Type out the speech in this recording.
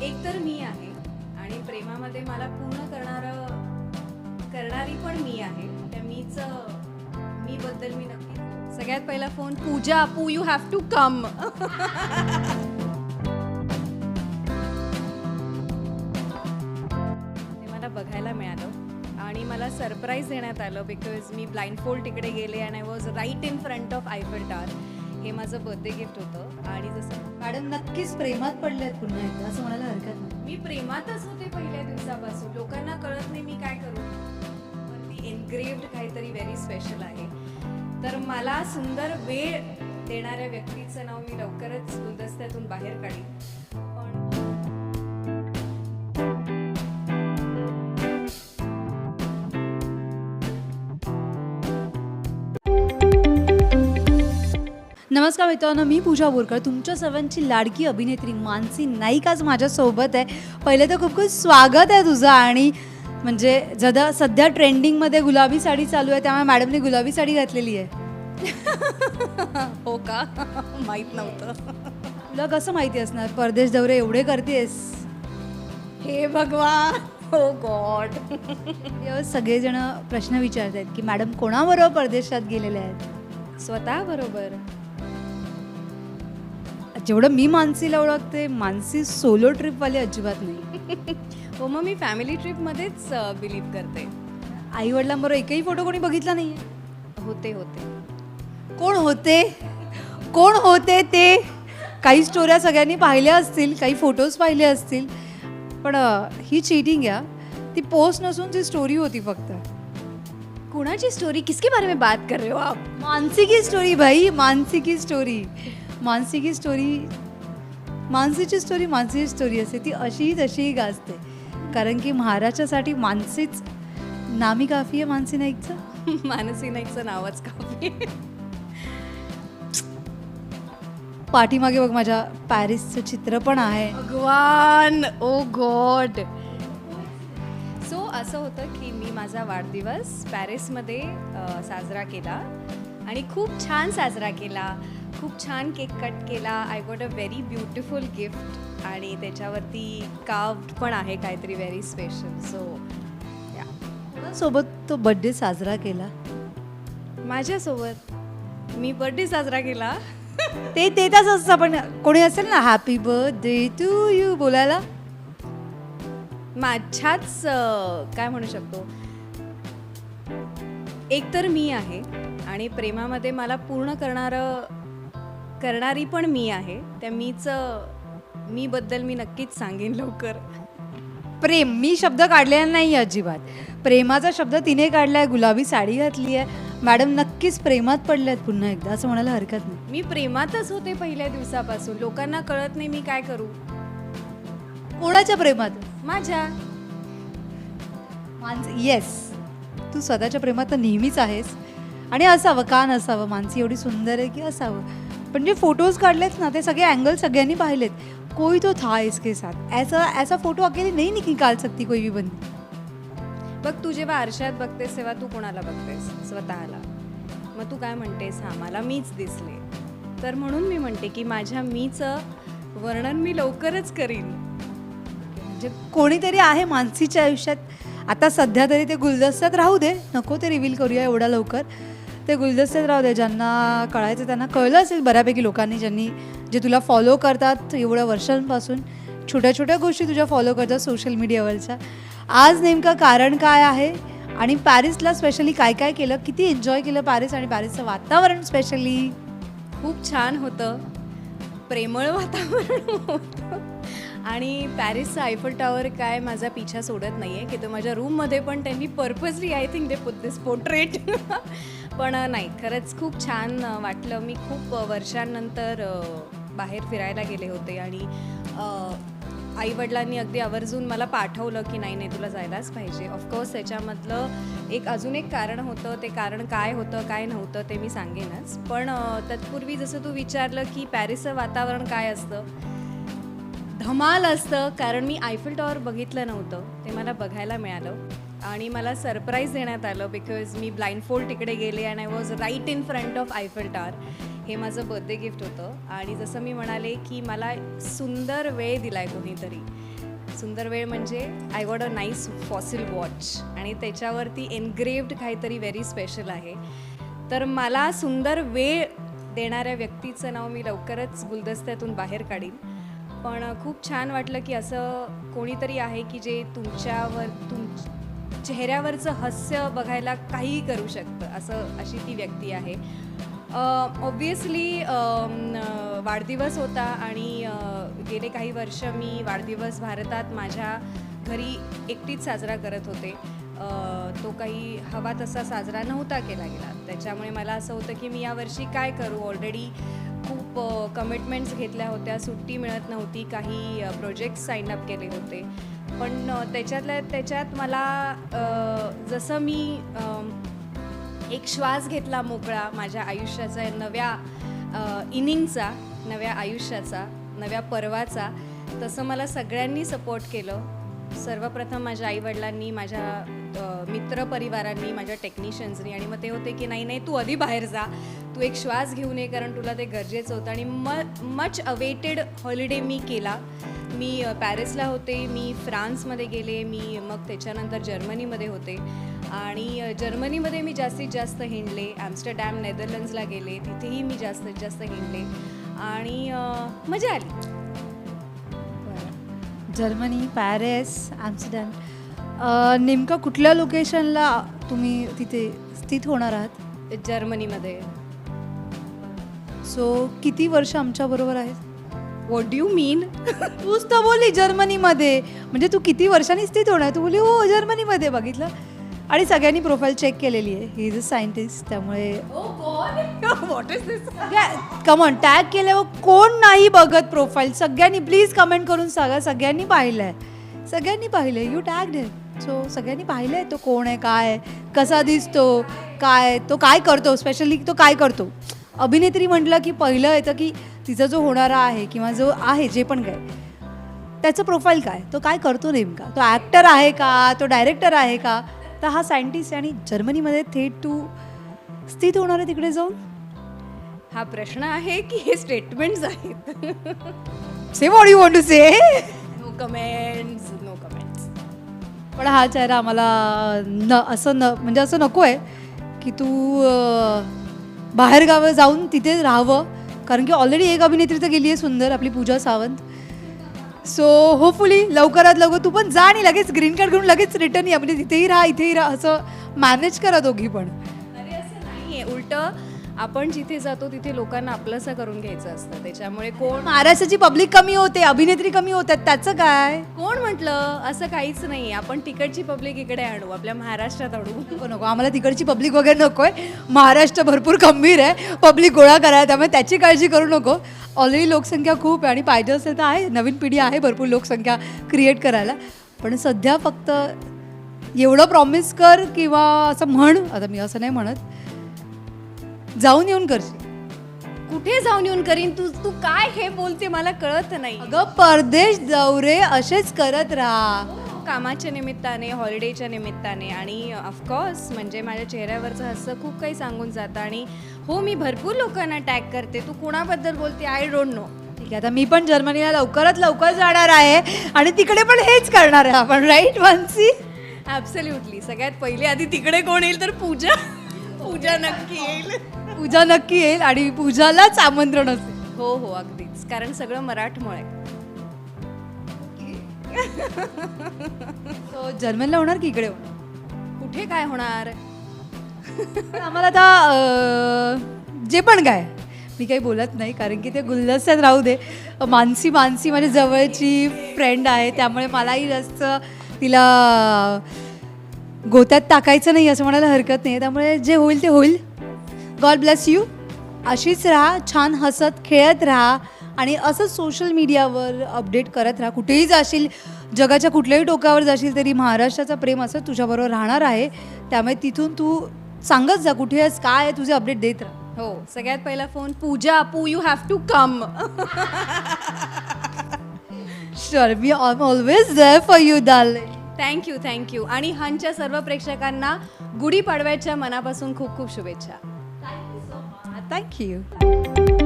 एक तर मी आहे आणि प्रेमामध्ये मला पूर्ण करणारं करणारी पण मी आहे. त्या मीच मी बद्दल मी नक्की सगळ्यात पहिला फोन पूजा पू यू हॅव टू कम ते मला बघायला मिळालं आणि मला सरप्राईज देण्यात आलं बिकॉज मी ब्लाइंड फोल्ड तिकडे गेले and I was right in front of Eiffel tower हे माझं बर्थडे गिफ्ट होतं. आणि जसं मॅडम नक्कीच प्रेमात पडल्यात पुन्हा एकदा असं म्हणायला हरकत नाही. मी प्रेमातच होते पहिल्या दिवसापासून. लोकांना कळत नाही मी काय करू. पण ती एनग्रेव्ड काहीतरी व्हेरी स्पेशल आहे. तर मला सुंदर वेळ देणाऱ्या व्यक्तीचं नाव मी लवकरच गुलदस्त्यातून बाहेर काढीन. नमस्कार मित्रांनो मी पूजा बोरकर. तुमच्या सर्वांची लाडकी अभिनेत्री मानसी नाईक आज माझ्यासोबत आहे. पहिले तर खूप खूप स्वागत आहे तुझं आणि म्हणजे जदा सध्या ट्रेंडिंगमध्ये गुलाबी साडी चालू आहे त्यामुळे मॅडमने गुलाबी साडी घातलेली आहे. हो का? माहीत नव्हतं. तुला कसं माहिती असणार? परदेश दौरे एवढे करतेस. हे भगवान. हो गॉड. तेव्हा सगळेजण प्रश्न विचारत आहेत की मॅडम कोणाबरोबर परदेशात गेलेले आहेत? स्वतः बरोबर जेवढं मी मानसीला ओळखते मानसी सोलो ट्रिपवाली अजिबात नाही. हो मग मी फॅमिली ट्रिपमध्येच बिलीव्ह करते. आई वडिलांबरोबर एकही फोटो कोणी बघितला नाही होते होते. कोण होते? कोण होते ते? काही स्टोऱ्या सगळ्यांनी पाहिल्या असतील काही फोटोज पाहिले असतील. पण ही चिटिंग या. ती पोस्ट नसून ती स्टोरी होती फक्त. कुणाची स्टोरी किसके बारे में बात कर रहे हो आप? मानसी की स्टोरी भाई. मानसी की स्टोरी मानसी की स्टोरी मानसीची स्टोरी मानसीची स्टोरी असते. ती अशीही तशीही गाजते. कारण की महाराष्ट्रासाठी मानसीच नामी काफी आहे मानसी नाईकचं. मानसी नाईकचं नावच काफी पाठीमागे बघ माझ्या पॅरिसचं चित्र पण आहे. भगवान! ओ गॉड! सो असं होतं की मी माझा वाढदिवस पॅरिसमध्ये साजरा केला आणि खूप छान साजरा केला. खूप छान केक कट केला. I got a very beautiful gift आणि त्याच्यावरती काव्ड पण आहे काहीतरी व्हेरी स्पेशल सो सोबत तो बर्थडे साजरा केला. माझ्यासोबत? मी बर्थडे साजरा केला? ते ते तसं असतं पण कोणी असेल ना हॅपी बर्थडे टू यू बोलायला. माझ्याच काय म्हणू शकतो? एक तर मी आहे आणि प्रेमामध्ये मला पूर्ण करणारं करणारी पण मी आहे. त्या मीच मी बद्दल मी नक्कीच सांगेन लवकर. प्रेम मी शब्द काढलेला नाही अजिबात. प्रेमाचा शब्द तिने काढलाय गुलाबी साडी घातली आहे मॅडम नक्कीच प्रेमात पडल्यात पुन्हा एकदा असं म्हणायला हरकत नाही. मी प्रेमातच होते पहिल्या दिवसापासून. लोकांना कळत नाही मी काय करू. कोणाच्या प्रेमात? माझ्या. मानसी येस तू स्वतःच्या प्रेमात तर नेहमीच आहेस. आणि असावं का नसावं? मानसी एवढी सुंदर आहे की असावं? पण जे फोटोज काढलेत ना ते सगळे अँगल सगळ्यांनी पाहिलेत. कोई तो था इसके साथ. ऐसा ऐसा फोटो अकेली नहीं निकाल सकती कोई भी बंदी. बघ तू जेव्हा आरशात बघतेस तेव्हा तू कोणाला बघतेस? स्वतःला. मग तू काय म्हणतेस? हा मला मीच दिसले. तर म्हणून मी म्हणते की माझ्या मीचं वर्णन मी लवकरच करीन. म्हणजे कोणीतरी आहे मानसीच्या आयुष्यात. आता सध्या तरी ते गुलदस्त्यात राहू दे. नको ते रिव्हील करूया एवढ्या लवकर. ते गुलदस्त्यात राहू दे ज्यांना कळायचं त्यांना कळलं असेल बऱ्यापैकी लोकांनी ज्यांनी जे तुला फॉलो करतात एवढ्या वर्षांपासून छोट्या छोट्या गोष्टी तुझ्या फॉलो करतात सोशल मीडियावरच्या आज नेमकं कारण काय आहे आणि पॅरिसला स्पेशली काय काय केलं किती एन्जॉय केलं पॅरिस आणि पॅरिसचं वातावरण स्पेशली खूप छान होतं. प्रेमळ वातावरण होतं. आणि पॅरिसचं आयफल टॉवर काय माझा पिछा सोडत नाही आहे की तो माझ्या रूममध्ये पण त्यांनी purposely I think they put this portrait पण नाही खरंच खूप छान वाटलं. मी खूप वर्षांनंतर बाहेर फिरायला गेले होते आणि आईवडिलांनी अगदी आवर्जून मला पाठवलं की नाही नाही तुला जायलाच पाहिजे. ऑफकोर्स त्याच्यामधलं एक अजून एक कारण होतं. ते कारण काय होतं काय नव्हतं ते मी सांगेनच. पण तत्पूर्वी जसं तू विचारलं की पॅरिसचं वातावरण काय असतं धमाल असतं कारण मी आयफिल टॉवर बघितलं नव्हतं. ते मला बघायला मिळालं. आणि मला सरप्राईज देण्यात आलं बिकॉज मी ब्लाइंडफोल्ड तिकडे गेले and I was right in front of Eiffel tower हे माझं बर्थडे गिफ्ट होतं. आणि जसं मी म्हणाले की मला सुंदर वेळ दिला आहे कोणीतरी. सुंदर वेळ म्हणजे I what a nice Fossil watch आणि त्याच्यावरती एनग्रेव्ड काहीतरी व्हेरी स्पेशल आहे. तर मला सुंदर वेळ देणाऱ्या व्यक्तीचं नाव मी लवकरच गुलदस्त्यातून बाहेर काढीन. पण खूप छान वाटलं की असं कोणीतरी आहे की जे तुमच्यावर तुम चेहऱ्यावरचं हास्य बघायला काहीही करू शकतं असं अशी ती व्यक्ती आहे. ऑब्वियसली वाढदिवस होता आणि गेले काही वर्ष मी वाढदिवस भारतात माझ्या घरी एकटीच साजरा करत होते. तो काही हवा तसा साजरा नव्हता केला गेला. त्याच्यामुळे मला असं होतं की मी यावर्षी काय करू? ऑलरेडी खूप कमिटमेंट्स घेतल्या होत्या. सुट्टी मिळत नव्हती. काही प्रोजेक्ट्स साईन अप केले होते. पण त्याच्यातल्या त्याच्यात मला जसं मी एक श्वास घेतला मोकळा माझ्या आयुष्याचा नव्या इनिंगचा नव्या आयुष्याचा नव्या पर्वाचा तसं मला सगळ्यांनी सपोर्ट केलं. सर्वप्रथम माझ्या आईवडिलांनी माझ्या मित्र परिवारांनी माझ्या टेक्निशियन्सनी आणि मग ते होते की नाही नाही तू आधी बाहेर जा. तू एक श्वास घेऊन ये कारण तुला ते गरजेचं होतं. आणि म मच अवेटेड हॉलिडे मी केला. मी पॅरिसला होते मी फ्रान्समध्ये गेले मी मग त्याच्यानंतर जर्मनीमध्ये होते. आणि जर्मनीमध्ये मी जास्तीत जास्त हिंडले. ॲम्स्टरडॅम नेदरलँड्सला गेले. तिथेही मी जास्तीत जास्त हिंडले. आणि मजा आली. जर्मनी पॅरिस ॲम्स्टरडॅम नेमकं कुठल्या लोकेशनला तुम्ही तिथे स्थित होणार आहात? जर्मनीमध्ये. सो किती वर्ष आमच्याबरोबर आहेत? वॉट डू मीन तूच तर बोलली जर्मनीमध्ये. म्हणजे तू किती वर्षांनी स्थित होणार? तू बोलली हो जर्मनीमध्ये. बघितलं. आणि सगळ्यांनी प्रोफाईल चेक केलेली आहे. ही इज अ सायंटिस्ट त्यामुळे what is this come on tag केल्यावर कोण नाही बघत प्रोफाईल सगळ्यांनी प्लीज कमेंट करून सांगा. सगळ्यांनी पाहिलं आहे सगळ्यांनी पाहिलं आहे यू टॅग आहे सो सगळ्यांनी पाहिलं आहे तो कोण आहे काय कसा दिसतो काय तो काय करतो स्पेशली तो काय करतो. अभिनेत्री म्हटलं की पहिलं येतं की तिचा जो होणारा आहे किंवा जो आहे जे पण काय त्याचं प्रोफाईल काय तो काय करतो नेमका? तो ॲक्टर आहे का तो डायरेक्टर आहे का? तर हा सायंटिस्ट आणि जर्मनीमध्ये थेट तू स्थित होणार आहे तिकडे जाऊन. हा प्रश्न आहे की हे स्टेटमेंट्स आहेत. Say what you want to say no comments पण हा चेहरा आम्हाला न असं न म्हणजे असं नको आहे की तू बाहेरगावं जाऊन तिथे राहावं. कारण की ऑलरेडी एक अभिनेत्री तर गेली आहे सुंदर आपली पूजा सावंत. सो होपफुली लवकरात लवकर तू पण जा आणि लगेच ग्रीन कार्ड घेऊन लगेच रिटर्न या. म्हणजे तिथेही राहा इथेही राहा असं मॅनेज करा दोघी पण. अरे असं नाही आहे उलटं आपण जिथे जातो तिथे लोकांना आपलंसं करून घ्यायचं असतं. त्याच्यामुळे कोण महाराष्ट्राची पब्लिक कमी होते अभिनेत्री कमी होतात त्याचं काय? कोण म्हटलं? असं काहीच नाही आपण तिकडची पब्लिक इकडे आणू आपल्या महाराष्ट्रात आणू. नको नको. आम्हाला तिकडची पब्लिक वगैरे नको आहे महाराष्ट्र भरपूर गंभीर आहे. पब्लिक गोळा करायला त्यामुळे त्याची काळजी करू नको. ऑलरेडी लोकसंख्या खूप आहे आणि पाहिजे असेल तर आहे. नवीन पिढी आहे भरपूर लोकसंख्या क्रिएट करायला. पण सध्या फक्त एवढं प्रॉमिस कर किंवा असं म्हण. आता मी असं नाही म्हणत. जाऊन येऊन करशील. कुठे जाऊन येऊन करीन? तू तू काय हे बोलते मला कळत नाही. अगं परदेश दौरे असेच करत राहा. कामाच्या निमित्ताने हॉलिडेच्या निमित्ताने आणि ऑफकोर्स म्हणजे माझ्या चेहऱ्यावरचं हास्य खूप काही सांगून जातं आणि हो मी भरपूर लोकांना टॅग करते. तू कुणाबद्दल बोलते? आय डोंट नो ठीक आहे आता मी पण जर्मनीला लवकरात लवकर जाणार आहे आणि तिकडे पण हेच करणार आहे आपण राईट मानसी? ॲब्सल्युटली सगळ्यात पहिले आधी तिकडे कोण येईल तर पूजा. पूजा नक्की येईल. पूजा नक्की येईल आणि पूजालाच आमंत्रण असेल. हो हो अगदीच. कारण सगळं मराठमोळ आहे. So, जर्मनला होणार की इकडे होणार? कुठे काय होणार? पण आम्हाला आता अं, जे पण काय. मी काही बोलत नाही कारण की ते गुलदस्त्यात राहू दे. मानसी मानसी माझ्या जवळची फ्रेंड आहे त्यामुळे मलाही जास्त तिला गोत्यात टाकायचं नाही असं म्हणायला हरकत नाही. त्यामुळे जे होईल ते होईल. गॉड ब्लेस यू अशीच राहा छान हसत खेळत राहा आणि असंच सोशल मीडियावर अपडेट करत राहा. कुठेही जाशील जगाच्या कुठल्याही टोकावर जाशील तरी महाराष्ट्राचं प्रेम असं तुझ्याबरोबर राहणार आहे. त्यामुळे तिथून तू सांगत जा कुठे आहेस काय आहे तुझे अपडेट देत राहा. हो सगळ्यात पहिला फोन पूजा पू you have to come sure me always there for you darling thank you thank you आणि हनच्या सर्व प्रेक्षकांना गुढीपाडव्याच्या मनापासून खूप खूप शुभेच्छा. थँक्यू